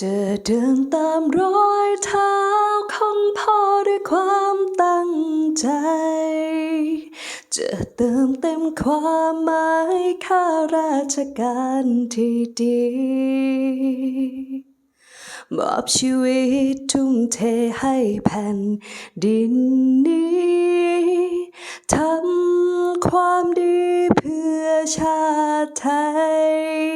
จะเดินตามรอยเท้าของพ่อด้วยความตั้งใจ จะเติมเต็มความหมายข้าราชการที่ดีมอบชีวิตทุ่มเทให้แผ่นดินนี้ทำความดีเพื่อชาติไทย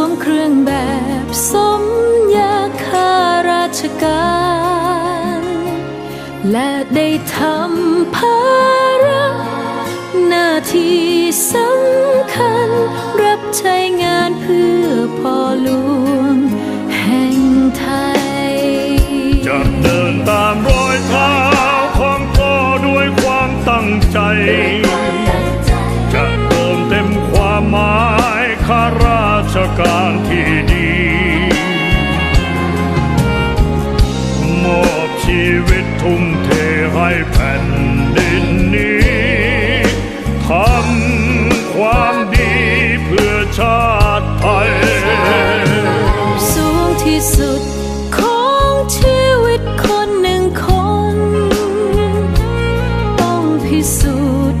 วมเครื่องแบบสมยาข้าราชการ และได้ทำภาระหน้าที่สำคัญ รับใช้งานเพื่อพ่อหลวงแห่งไทย จะเดินตามรอยเท้าของพ่อด้วยความตั้งใจ จะเติมเต็มความหมายข้าราช การที่ดีมอบชีวิตทุ่มเทให้แผ่นดินนี้ทำความดีเพื่อชาติไทยสูงที่สุดของชีวิตคนหนึ่งคน ต้องพิสูจน์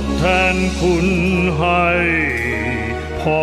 ดแทนคุณให้พ่อ